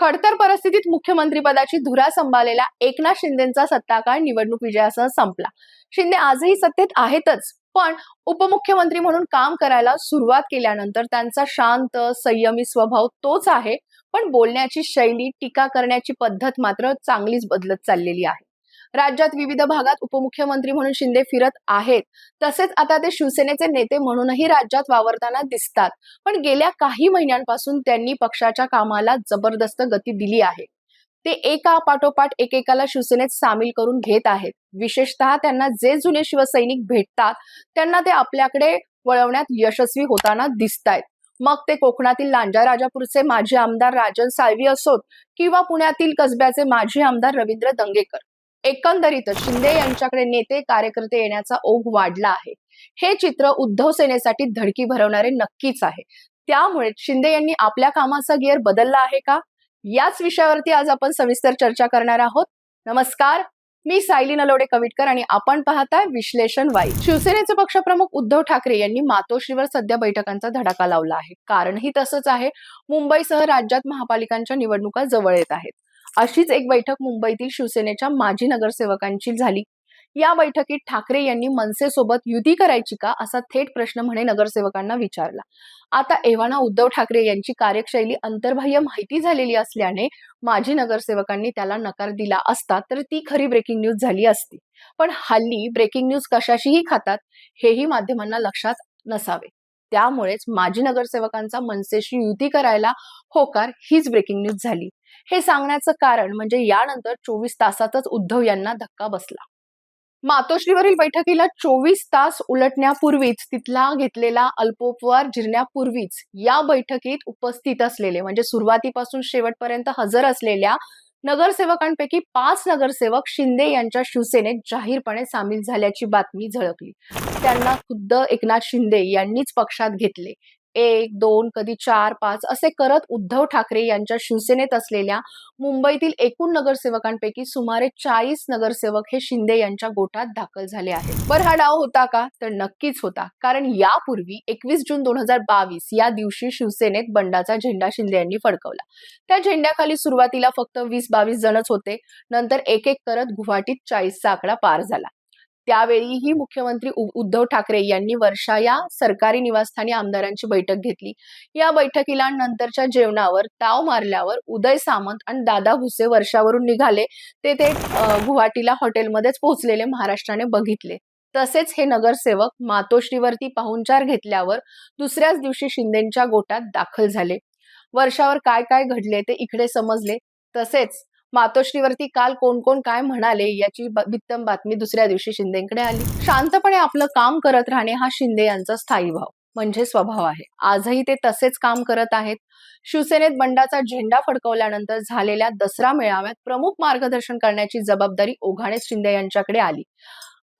खडतर परिस्थितीत मुख्यमंत्रीपदाची धुरा संभाळलेला एकनाथ शिंदेचा सत्ताकाळ निवडणूक विजयासह संपला. शिंदे आजही सत्तेत आहेतच पण उपमुख्यमंत्री म्हणून काम करायला सुरुवात केल्यानंतर त्यांचा शांत संयमी स्वभाव तोच आहे पण बोलण्याची शैली टीका करण्याची पद्धत मात्र चांगलीच बदलत चाललेली आहे. राज्यात विविध भागात उपमुख्यमंत्री म्हणून शिंदे फिरत आहेत. तसेच आता ते शिवसेनेचे नेते म्हणूनही राज्यात वावरताना दिसतात. पण गेल्या काही महिन्यांपासून त्यांनी पक्षाच्या कामाला जबरदस्त गती दिली आहे. ते एका पाठोपाठ एकेकाला शिवसेनेत सामील करून घेत आहेत. विशेषतः त्यांना जे जुने शिवसैनिक भेटतात त्यांना ते आपल्याकडे वळवण्यात यशस्वी होताना दिसतायत. मग ते कोकणातील लांजा राजापूरचे माजी आमदार राजन साळवी असोत किंवा पुण्यातील कसब्याचे माजी आमदार रवींद्र दंगेकर. एकंदरीतच शिंदे यांच्याकडे नेते कार्यकर्ते येण्याचा ओघ वाढला आहे. हे चित्र उद्धव सेनेसाठी धडकी भरवणारे नक्कीच आहे. त्यामुळे शिंदे यांनी आपल्या कामाचा गिअर बदलला आहे का? याच विषयावरती आज आपण सविस्तर चर्चा करणार आहोत. नमस्कार मी सायली नलोडे कविटकर आणि आपण पाहताय विश्लेषण वाई. शिवसेनेचे पक्षप्रमुख उद्धव ठाकरे यांनी मातोश्रीवर सध्या बैठकांचा धडाका लावला आहे. कारणही तसंच आहे. मुंबईसह राज्यात महापालिकांच्या निवडणुका जवळ येत आहेत. अशीच एक बैठक मुंबईतील शिवसेनेच्या माजी नगरसेवकांची झाली. या बैठकीत ठाकरे यांनी मनसेसोबत युती करायची का असा थेट प्रश्न म्हणे नगरसेवकांना विचारला. आता एव्हाना उद्धव ठाकरे यांची कार्यशैली अंतर्बाह्य माहिती झालेली असल्याने माजी नगरसेवकांनी त्याला नकार दिला असता तर ती खरी ब्रेकिंग न्यूज झाली असती. पण हल्ली ब्रेकिंग न्यूज कशाशीही खातात हेही माध्यमांना लक्षात नसावे. त्यामुळेच माजी नगरसेवकांचा मनसेशी युती करायला होकार हीच ब्रेकिंग न्यूज झाली. हे सांगण्याचं कारण म्हणजे यानंतर चोवीस तासातच उद्धव यांना धक्का बसला. मातोश्रीवरील बैठकीला चोवीस तास उलटण्यापूर्वीच तिथला घेतलेला अल्पोपवार जिरण्यापूर्वीच या बैठकीत उपस्थित असलेले म्हणजे सुरुवातीपासून शेवटपर्यंत हजर असलेल्या नगरसेवकांपैकी पाच नगरसेवक शिंदे यांच्या शिवसेनेत जाहीरपणे सामील झाल्याची बातमी झळकली. त्यांना खुद्द एकनाथ शिंदे यांनीच पक्षात घेतले. एक दोन कधी चार पाच असे करत उद्धव ठाकरे यांच्या शिवसेनेत असलेल्या मुंबईतील एकूण नगरसेवकांपैकी सुमारे चाळीस नगरसेवक हे शिंदे यांच्या गोटात दाखल झाले आहेत. बरं हा डाव होता का? तर नक्कीच होता. कारण यापूर्वी एकवीस जून दोन हजार बावीस या दिवशी शिवसेनेत बंडाचा झेंडा शिंदे यांनी फडकवला. त्या झेंड्याखाली सुरुवातीला फक्त वीस बावीस जणच होते. नंतर एक एक करत गुवाहाटीत चाळीसचा आकडा पार झाला. त्यावेळीही मुख्यमंत्री उद्धव ठाकरे यांनी वर्षा या सरकारी निवासस्थानी आमदारांची बैठक घेतली. या बैठकीला नंतरच्या जेवणावर ताव मारल्यावर उदय सामंत आणि दादा भुसे वर्षावरून निघाले. ते ते गुवाहाटीला हॉटेलमध्येच पोहोचलेले महाराष्ट्राने बघितले. तसेच हे नगरसेवक मातोश्रीवरती पाहुणचार घेतल्यावर दुसऱ्याच दिवशी शिंदेच्या गोटात दाखल झाले. वर्षावर काय काय घडले ते इकडे समजले. तसेच मातोश्रीवरती काल कोण कोण काय म्हणाले याची वित्तम बातमी दुसऱ्या दिवशी शिंदेकडे आली. शांतपणे आपलं काम करत राहणे हा शिंदे यांचा स्थायी भाव म्हणजे स्वभाव आहे. आजही ते तसेच काम करत आहेत. शिवसेनेत बंडाचा झेंडा फडकवल्यानंतर झालेल्या दसरा मेळाव्यात प्रमुख मार्गदर्शन करण्याची जबाबदारी ओघाणे शिंदे यांच्याकडे आली.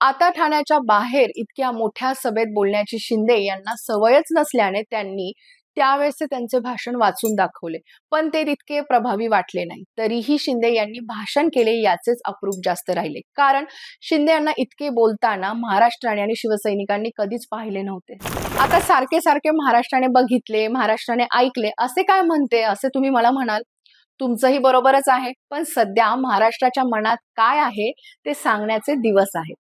आता ठाण्याच्या बाहेर इतक्या मोठ्या सभेत बोलण्याची शिंदे यांना सवयच नसल्याने त्यांनी त्यावेळेसचे त्यांचे भाषण वाचून दाखवले. पण ते तितके प्रभावी वाटले नाही. तरीही शिंदे यांनी भाषण केले याचेच अप्रूप जास्त राहिले. कारण शिंदे यांना इतके बोलताना महाराष्ट्राने आणि शिवसैनिकांनी कधीच पाहिले नव्हते. आता सारखे सारखे महाराष्ट्राने बघितले महाराष्ट्राने ऐकले असे काय म्हणते असे तुम्ही मला म्हणाल? तुमचंही बरोबरच आहे पण सध्या महाराष्ट्राच्या मनात काय आहे ते सांगण्याचे दिवस आहेत.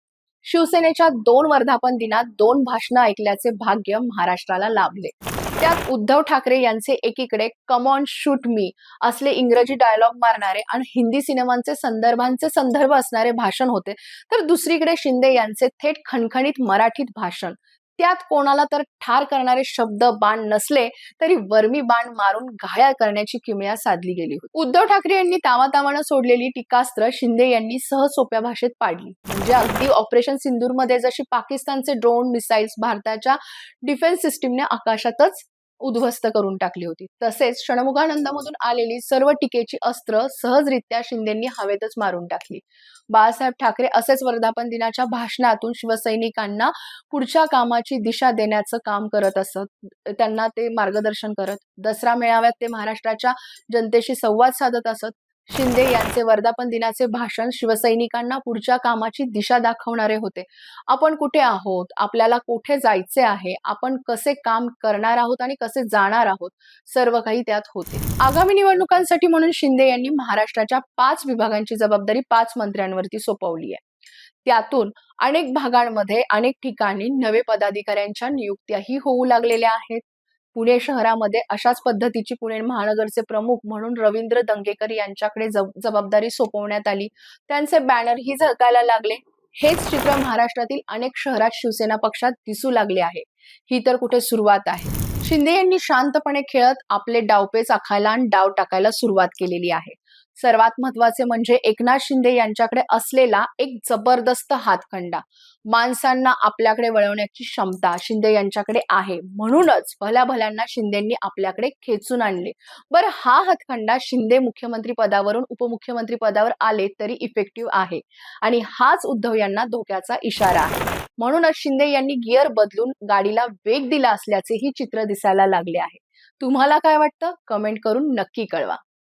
शिवसेनेच्या दोन वर्धापन दिनात दोन भाषणं ऐकल्याचे भाग्य महाराष्ट्राला लाभले. त्यात उद्धव ठाकरे यांचे एकीकडे कमॉन शूट मी असले इंग्रजी डायलॉग मारणारे आणि हिंदी सिनेमांचे संदर्भांचे संदर्भ असणारे भाषण होते. तर दुसरीकडे शिंदे यांचे थेट खणखणीत मराठीत भाषण. त्यात कोणाला तर ठार करणारे शब्द बाण नसले तरी वर्मी बाण मारून घायाळ करण्याची किमया साधली गेली होती. उद्धव ठाकरे यांनी तावातावानं सोडलेली टीकास्त्र शिंदे यांनी सहज सोप्या भाषेत पाडली. म्हणजे अगदी ऑपरेशन सिंदूरमध्ये जशी पाकिस्तानचे ड्रोन मिसाईल्स भारताच्या डिफेन्स सिस्टीमने आकाशातच उद्ध्वस्त करून टाकली होती. तसेच क्षणमुखानंदामधून आलेली सर्व टीकेची अस्त्र सहजरित्या शिंदेंनी हवेतच मारून टाकली. बाळासाहेब ठाकरे असेच वर्धापन दिनाच्या भाषणातून शिवसैनिकांना पुढच्या कामाची दिशा देण्याचं काम करत असत. त्यांना ते मार्गदर्शन करत दसरा मेळाव्यात ते महाराष्ट्राच्या जनतेशी संवाद साधत असत. शिंदे यांचे वर्धापन दिनाचे भाषण शिवसैनिकांना पुढच्या कामाची दिशा दाखवणारे होते. आपण कुठे आहोत? आपल्याला कुठे जायचे आहे? आपण कसे काम करणार आहोत आणि कसे जाणार आहोत? सर्व काही त्यात होते. आगामी निवडणुकांसाठी म्हणून शिंदे यांनी महाराष्ट्राच्या पाच विभागांची जबाबदारी पाच मंत्र्यांवरती सोपवली आहे. त्यातून अनेक भागांमध्ये अनेक ठिकाणी नवे पदाधिकाऱ्यांच्या नियुक्त्याही होऊ लागलेल्या आहेत. पुणे शहरामध्ये अशाच पद्धतीची पुणे महानगरचे प्रमुख म्हणून रवींद्र दंगेकर यांच्याकडे जबाबदारी सोपवण्यात आली. त्यांचे बॅनरही झळकायला लागले. हेच चित्र महाराष्ट्रातील अनेक शहरात शिवसेना पक्षात दिसू लागले आहे. ही तर कुठे सुरुवात आहे. शिंदे यांनी शांतपणे खेळत आपले डावपेच आखायला आणि डाव टाकायला सुरुवात केलेली आहे. सर्वात महत्त्वाचे म्हणजे एकनाथ शिंदे यांच्याकडे असलेला एक जबरदस्त हातखंडा. माणसांना आपल्याकडे वळवण्याची क्षमता शिंदे यांच्याकडे आहे. म्हणूनच भल्या भल्यांना शिंदेंनी आपल्याकडे खेचून आणले. बरं हा हातखंडा शिंदे मुख्यमंत्री पदावरून उपमुख्यमंत्री पदावर आले तरी इफेक्टिव्ह आहे. आणि हाच उद्धव यांना धोक्याचा इशारा आहे. म्हणूनच शिंदे यांनी गिअर बदलून गाडीला वेग दिला असल्याचेही चित्र दिसायला लागले आहे. तुम्हाला काय वाटतं? कमेंट करून नक्की कळवा.